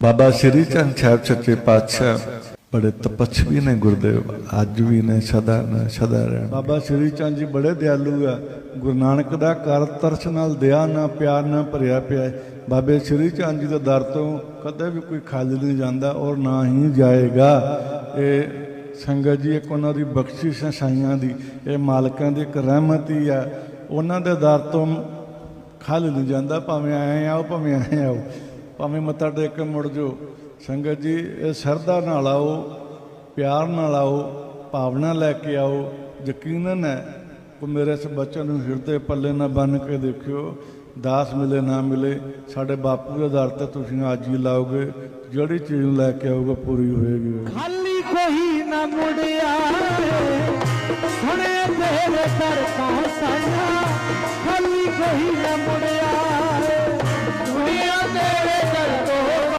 ਬਾਬਾ ਸ਼੍ਰੀ ਚੰਦ ਸਾਹਿਬ ਸੱਚੇ ਪਾਤਸ਼ਾਹ, ਬੜੇ ਤਪਸਵੀ ਨੇ ਗੁਰਦੇਵ, ਅੱਜ ਵੀ ਨੇ ਸਦਾ ਨੇ ਸਦਾ ਰਹਿਣ। ਬਾਬਾ ਸ਼੍ਰੀ ਚੰਦ ਜੀ ਬੜੇ ਦਿਆਲੂ ਆ। ਗੁਰੂ ਨਾਨਕ ਦਾ ਕਰ ਤਰਸ ਨਾਲ ਦਇਆ ਨਾ ਪਿਆਰ ਨਾ ਭਰਿਆ ਪਿਆ ਬਾਬੇ ਸ਼੍ਰੀ ਚੰਦ ਜੀ ਦੇ ਦਰ ਤੋਂ ਕਦੇ ਵੀ ਕੋਈ ਖਾਲੀ ਨਹੀਂ ਜਾਂਦਾ ਔਰ ਨਾ ਹੀ ਜਾਏਗਾ। ਇਹ ਸੰਗਤ ਜੀ, ਇੱਕ ਉਹਨਾਂ ਦੀ ਬਖਸ਼ਿਸ਼ ਹੈ ਸਾਈਆਂ ਦੀ। ਇਹ ਮਾਲਕਾਂ ਦੀ ਇੱਕ ਰਹਿਮਤ ਹੀ ਆ। ਉਹਨਾਂ ਦੇ ਦਰ ਤੋਂ ਖਾਲੀ ਨਹੀਂ ਜਾਂਦਾ, ਭਾਵੇਂ ਆਏ ਆਓ, ਭਾਵੇਂ ਆਏ ਆਓ। ਭਾਵੇਂ ਮੱਥਾ ਟੇਕ ਕੇ ਮੁੜ ਜਾਓ। ਸੰਗਤ ਜੀ, ਇਹ ਸਰਦਾ ਨਾਲ ਆਓ, ਪਿਆਰ ਨਾਲ ਆਓ, ਭਾਵਨਾ ਲੈ ਕੇ ਆਓ। ਯਕੀਨਨ ਹੈ ਕੋ ਮੇਰੇ ਇਸ ਬੱਚੇ ਨੂੰ ਹਿਰਦੇ ਪੱਲੇ ਨਾ ਬੰਨ ਕੇ ਦੇਖਿਓ। ਦਾਸ ਮਿਲੇ, ਨਾ ਮਿਲੇ, ਸਾਡੇ ਬਾਪੂ ਦੇ ਆਧਾਰ ਤੇ ਤੁਸੀਂ ਅੱਜ ਹੀ ਲਾਓਗੇ। ਜਿਹੜੀ ਚੀਜ਼ ਨੂੰ ਲੈ ਕੇ ਆਓਗੇ, ਪੂਰੀ ਹੋਏਗੀ। ਖਾਲੀ ਕੋਈ ਨਾ ਮੁੜਿਆ ਸੁਣੇ ਤੇਰੇ ਦਰ ਪਹੁੰਚਾਇਆ ਖਾਲੀ ਕੋਈ ਨਾ ਮੁੜਿਆ